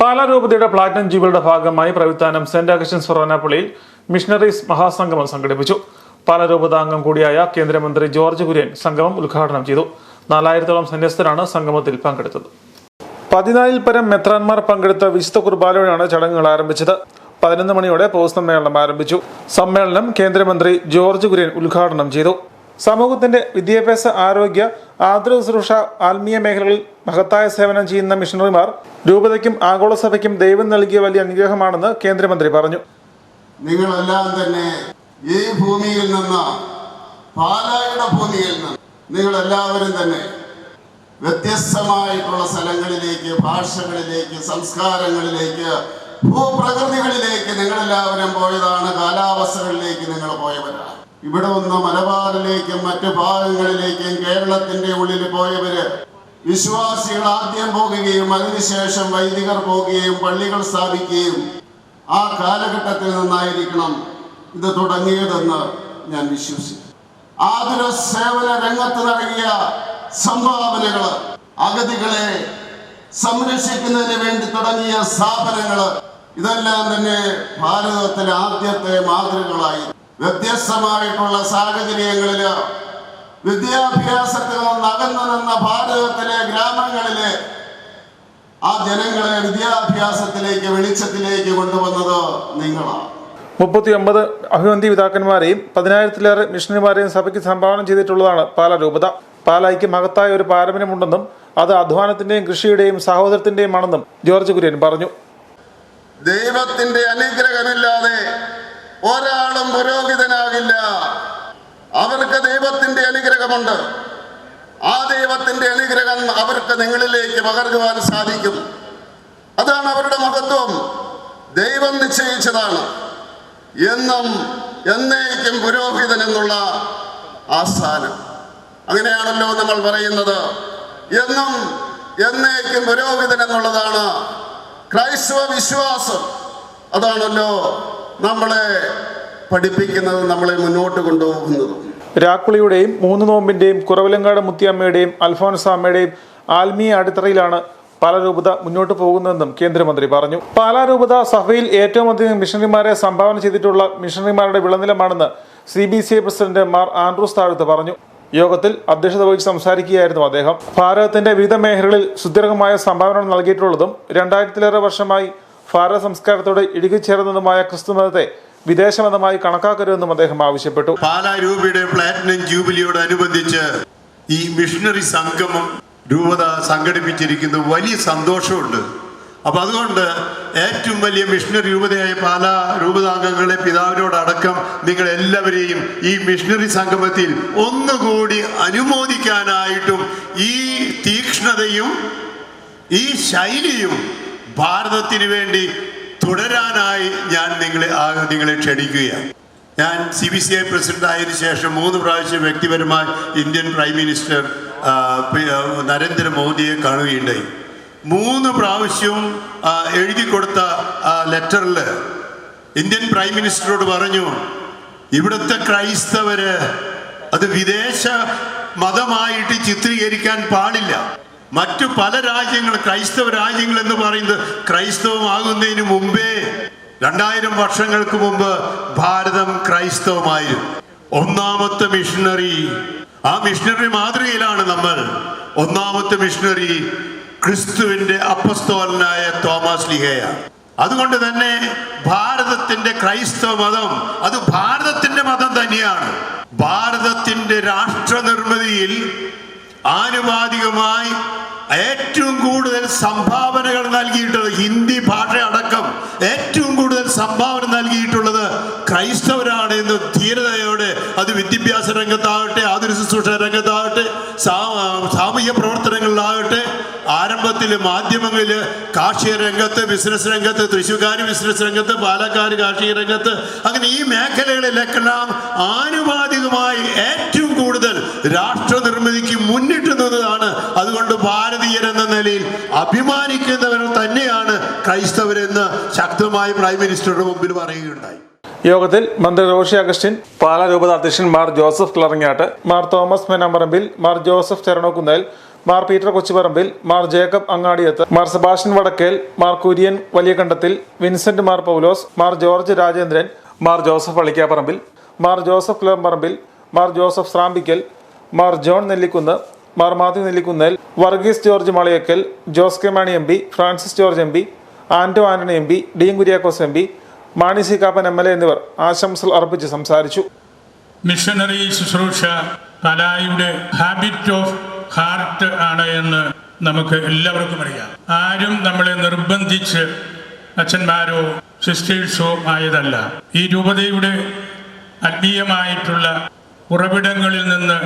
പാലാ രൂപതയുടെ പ്ലാറ്റിനം ജൂബിലിയുടെ ഭാഗമായി Pravithanam Saint Augustine's ഫൊറോനാപ്പള്ളിയിൽ മിഷണറീസ് മഹാസംഗമം സംഘടിപ്പിച്ചു. പാലാ രൂപത അംഗം കൂടിയായ കേന്ദ്രമന്ത്രി ജോർജ് കുര്യൻ സംഗമം ഉദ്ഘാടനം ചെയ്തു. നാലായിരത്തോളം സന്യസ്തരാണ് സംഗമത്തിൽ പങ്കെടുത്തത്. പതിനാലിൽ പരം മെത്രാൻമാർ പങ്കെടുത്ത വിശുദ്ധ കുർബാനയോടെയാണ് ചടങ്ങുകൾ ആരംഭിച്ചത്. പതിനൊന്ന് മണിയോടെ പൊതുസമ്മേളനം ആരംഭിച്ചു. സമ്മേളനം കേന്ദ്രമന്ത്രി ജോർജ് കുര്യൻ ഉദ്ഘാടനം ചെയ്തു. സമൂഹത്തിന്റെ വിദ്യാഭ്യാസ ആരോഗ്യ ആതുര ശുശ്രൂഷ ആത്മീയ മേഖലകളിൽ മഹത്തായ സേവനം ചെയ്യുന്ന മിഷണറിമാർ രൂപതയ്ക്കും ആഗോള സഭയ്ക്കും ദൈവം നൽകിയ വലിയ അനുഗ്രഹമാണെന്ന് കേന്ദ്രമന്ത്രി പറഞ്ഞു. നിങ്ങളെല്ലാം തന്നെ ഈ ഭൂമിയിൽ നിന്ന് പാലായുടെ ഭൂമിയിൽ നിന്ന് നിങ്ങളെല്ലാവരും തന്നെ വ്യത്യസ്തമായിട്ടുള്ള സ്ഥലങ്ങളിലേക്ക് ഭാഷകളിലേക്ക് സംസ്കാരങ്ങളിലേക്ക് ഭൂപ്രകൃതികളിലേക്ക് നിങ്ങളെല്ലാവരും പോയതാണ്. കാലാവസ്ഥകളിലേക്ക് നിങ്ങൾ പോയവരാണ്. ഇവിടെ ഒന്ന് മലബാറിലേക്കും മറ്റു ഭാഗങ്ങളിലേക്കും കേരളത്തിന്റെ ഉള്ളിൽ പോയവര് വിശ്വാസികൾ ആദ്യം പോകുകയും അതിനുശേഷം വൈദികർ പോകുകയും പള്ളികൾ സ്ഥാപിക്കുകയും ആ കാലഘട്ടത്തിൽ നിന്നായിരിക്കണം ഇത് തുടങ്ങിയതെന്ന് ഞാൻ വിശ്വസിക്കും ആതുര സേവന രംഗത്ത് നൽകിയ സംഭാവനകൾ അഗതികളെ സംരക്ഷിക്കുന്നതിന് വേണ്ടി തുടങ്ങിയ സ്ഥാപനങ്ങൾ ഇതെല്ലാം തന്നെ ഭാരതത്തിലെ ആദ്യത്തെ മാതൃകകളായി വ്യത്യസ്തമായിട്ടുള്ള സാഹചര്യങ്ങളിൽ വിദ്യാഭ്യാസത്തിൽ നിന്ന് അകന്നു നിന്ന ഭാരതത്തിലെ ഗ്രാമങ്ങളിലെ ആ ജനങ്ങളെ വിദ്യാഭ്യാസത്തിലേക്ക് വെളിച്ചത്തിലേക്ക് കൊണ്ടുവന്നത് നിങ്ങളാണ്. മുപ്പത്തി ഒമ്പത് അഭിവന്തി പിതാക്കന്മാരെയും പതിനായിരത്തിലേറെ മിഷണറിമാരെയും സഭയ്ക്ക് സംഭാവന ചെയ്തിട്ടുള്ളതാണ് പാല രൂപത പാലായ്ക്ക് മഹത്തായ ഒരു പാരമ്പര്യമുണ്ടെന്നും അത് അധ്വാനത്തിന്റെയും കൃഷിയുടെയും സഹോദരത്തിന്റെയും ആണെന്നും ജോർജ് കുര്യൻ പറഞ്ഞു. ദൈവത്തിന്റെ അനുഗ്രഹമില്ലാതെ ഒരാളും പുരോഹിതനാകില്ല. അവർക്ക് ദൈവത്തിന്റെ അനുഗ്രഹമുണ്ട്. ആ ദൈവത്തിന്റെ അനുഗ്രഹം അവർക്ക് നിങ്ങളിലേക്ക് പകർന്നുവാൻ സാധിക്കും. അതാണ് അവരുടെ മഹത്വം. ദൈവം നിശ്ചയിച്ചതാണ്. എന്നും എന്നേക്കും പുരോഹിതൻ എന്നുള്ള ആ സ്ഥാനം അങ്ങനെയാണല്ലോ നമ്മൾ പറയുന്നത്. എന്നും എന്നേക്കും പുരോഹിതൻ എന്നുള്ളതാണ് ക്രൈസ്തവ വിശ്വാസം. അതാണല്ലോ നമ്മളെ പഠിപ്പിക്കുന്നത് നമ്മളെ മുന്നോട്ട് കൊണ്ടുപോകുന്നതും. രാക്കുളിയുടെയും മൂന്ന് നോമ്പിന്റെയും കുറവിലങ്ങാട് മുത്തിയമ്മയുടെയും അൽഫോൻസാമ്മയുടെയും ആത്മീയ അടിത്തറയിലാണ് പാലാരൂപത മുന്നോട്ട് പോകുന്നതെന്നും കേന്ദ്രമന്ത്രി പറഞ്ഞു. പാലാരൂപത സഭയിൽ ഏറ്റവും അധികം മിഷണറിമാരെ സംഭാവന ചെയ്തിട്ടുള്ള മിഷണറിമാരുടെ വിളനിലമാണെന്ന് C B C I president Mar Andrews Thazhath പറഞ്ഞു. യോഗത്തിൽ അധ്യക്ഷത വഹിച്ച് സംസാരിക്കുകയായിരുന്നു അദ്ദേഹം. ഭാരതത്തിന്റെ വിവിധ മേഖലകളിൽ സുദീർഘമായ സംഭാവന നൽകിയിട്ടുള്ളതും രണ്ടായിരത്തിലേറെ വർഷമായി ഭാരത സംസ്കാരത്തോട് ക്രിസ്തു ക്രിസ്തുമതത്തെ വിദേശമതമായി കണക്കാക്കരുതെന്നും അദ്ദേഹം ആവശ്യപ്പെട്ടു. പാലാ രൂപയുടെ പ്ലാറ്റിനം ജൂബിലിയോടനുബന്ധിച്ച് ഈ മിഷണറി സംഗമം രൂപത സംഘടിപ്പിച്ചിരിക്കുന്നു. വലിയ സന്തോഷമുണ്ട്. അപ്പൊ അതുകൊണ്ട് ഏറ്റവും വലിയ മിഷണറി രൂപതയായ പാലാ രൂപതാംഗങ്ങളെ പിതാവിനോടടക്കം നിങ്ങൾ എല്ലാവരെയും ഈ മിഷണറി സംഗമത്തിൽ ഒന്നുകൂടി അനുമോദിക്കാനായിട്ടും ഈ തീക്ഷ്ണതയും ഈ ശൈലിയും ഭാരതത്തിന് വേണ്ടി തുടരാനായി ഞാൻ നിങ്ങളെ നിങ്ങളെ ക്ഷണിക്കുകയാണ്. ഞാൻ C B C I president ആയതിനു ശേഷം മൂന്ന് പ്രാവശ്യം വ്യക്തിപരമായി ഇന്ത്യൻ പ്രൈം മിനിസ്റ്റർ നരേന്ദ്രമോദിയെ കാണുകയുണ്ടായി. മൂന്ന് പ്രാവശ്യവും എഴുതി കൊടുത്ത ലെറ്ററിൽ ഇന്ത്യൻ പ്രൈം മിനിസ്റ്ററോട് പറഞ്ഞു ഇവിടുത്തെ ക്രൈസ്തവര് അത് വിദേശ മതമായിട്ട് ചിത്രീകരിക്കാൻ പാടില്ല. മറ്റു പല രാജ്യങ്ങൾ ക്രൈസ്തവ രാജ്യങ്ങൾ എന്ന് പറയുന്നത് ക്രൈസ്തവമാകുന്നതിന് മുമ്പേ രണ്ടായിരം വർഷങ്ങൾക്ക് മുമ്പ് ഭാരതം ക്രൈസ്തവമായിരുന്നു ഒന്നാമത്തെ മിഷണറി ആ മിഷണറി മാതൃകയിലാണ് നമ്മൾ. ഒന്നാമത്തെ മിഷണറി ക്രിസ്തുവിന്റെ അപ്പസ്തോലനായ തോമസ് ലിഹയ. അതുകൊണ്ട് തന്നെ ഭാരതത്തിന്റെ ക്രൈസ്തവ മതം അത് ഭാരതത്തിന്റെ മതം തന്നെയാണ്. ഭാരതത്തിന്റെ രാഷ്ട്ര നിർമ്മിതിയിൽ ആനുപാതികമായി ഏറ്റവും കൂടുതൽ സംഭാവനകൾ നൽകിയിട്ടുള്ളത് ഹിന്ദി ഭാഷ അടക്കം ഏറ്റവും കൂടുതൽ സംഭാവന നൽകിയിട്ടുള്ളത് ക്രൈസ്തവരാണ് എന്ന് ധീരതയോടെ അത് വിദ്യാഭ്യാസ രംഗത്താകട്ടെ ആതുര ശുശ്രൂഷ രംഗത്താകട്ടെ സാമൂഹ്യ പ്രവർത്തനങ്ങളിലാകട്ടെ ആരംഭത്തിൽ മാധ്യമങ്ങളിൽ കാർഷിക രംഗത്ത് ബിസിനസ് രംഗത്ത് തൃശ്ശൂർക്കാർ ബിസിനസ് രംഗത്ത് പാലക്കാട് കാർഷിക രംഗത്ത് അങ്ങനെ ഈ മേഖലകളിലെല്ലാം ആനുപാതികമായി ഏറ്റവും കൂടുതൽ രാഷ്ട്ര നിർമ്മിതിക്ക് മുന്നിട്ട് നിന്നതാണ് അതുകൊണ്ട് ഭാരതീയരെന്ന നിലയിൽ അഭിമാനിക്കുന്നവർ തന്നെയാണ് ക്രൈസ്തവരെന്ന് ശക്തമായി പ്രൈം മിനിസ്റ്ററുടെ മുമ്പിൽ പറയുകയുണ്ടായി. യോഗത്തിൽ മന്ത്രി റോഷി അഗസ്റ്റിൻ പാല രൂപത അധ്യക്ഷൻ Mar Joseph Kallarangatt Mar Thomas Menamparampil Mar Joseph Charanokkunnel Mar Peter Kochuparambil Mar Jacob Angadiath Mar Sebastian Vadakkel Mar Kurian Valiyakandathil Vincent Mar Paulose Mar George Rajendran Mar Joseph Vallikaparambil Mar Joseph Kalamparambil Mar Joseph Srampickal Mar John Nellikunnu Mar Mathew Nellikunnel Varghese George Malayakkal Jose K Mani M P Francis George M P Anto Antony M P Dean Kuriakose M P Mani C Kappan M L A എന്നിവർ ആശംസകൾ അർപ്പിച്ച് സംസാരിച്ചു. Missionary ശുശ്രൂഷ കലായുടെ habit of heart ആണ് എന്ന് നമുക്ക് എല്ലാവർക്കും അറിയാം. ആരും നമ്മളെ നിർബന്ധിച്ച് അച്ഛന്മാരോ സിസ്റ്റേഴ്സോ ആയതല്ല. ഈ രൂപതയുടെ ആത്മീയമായിട്ടുള്ള ഉറവിടങ്ങളിൽ നിന്ന്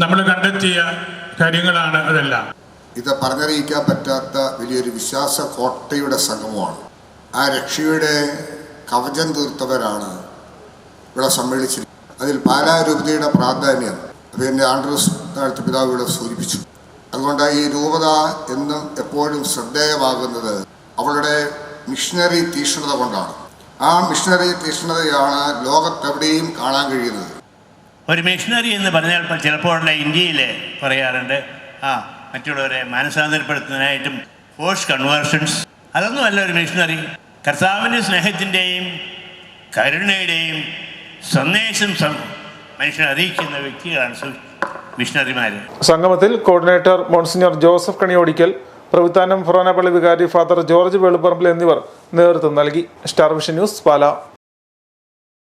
നമ്മൾ കണ്ടെത്തിയ കാര്യങ്ങളാണ് അതെല്ലാം. ഇത് പറഞ്ഞറിയിക്കാൻ പറ്റാത്ത വലിയൊരു വിശ്വാസ കോട്ടയുടെ സംഗമമാണ്. ആ രക്ഷയുടെ കവചം തീർത്തവരാണ് ഇവിടെ സമ്മേളിച്ചത് അതിൽ പാലാരൂപതയുടെ പ്രാധാന്യം പിന്നെ ആൻഡ്രൂസ് താഴ്ത്ത പിതാവ് ഇവിടെ സൂചിപ്പിച്ചു. അതുകൊണ്ട് ഈ രൂപത എന്നും എപ്പോഴും ശ്രദ്ധേയമാകുന്നത് അവളുടെ മിഷണറി തീക്ഷ്ണത കൊണ്ടാണ്. ആ മിഷണറി തീക്ഷ്ണതയാണ് ലോകത്തെവിടെയും കാണാൻ കഴിയുന്നത്. ഒരു മിഷണറി എന്ന് പറഞ്ഞാൽ ചിലപ്പോൾ ഇന്ത്യയിൽ പറയാറുണ്ട് ആ മറ്റുള്ളവരെ മാനസാന്തരപ്പെടുത്തുന്നതിനായിട്ടും ഫോഴ്സ് കൺവേർഷൻസ് അതൊന്നുമല്ല ഒരു മിഷണറി കർത്താവിന്റെ സ്നേഹത്തിന്റെയും കരുണയുടെയും സന്ദേശം മനുഷ്യനെ അറിയിക്കുന്ന വ്യക്തികളാണ് മിഷണറിമാർ സംഗമത്തിൽ coordinator monsignor Joseph Kaniyodickal Pravithanam ഫൊറോനപ്പള്ളി വികാരി ഫാദർ ജോർജ് വെളുപ്പറമ്പിൽ എന്നിവർ നേതൃത്വം നൽകി. Star Vision News Pala.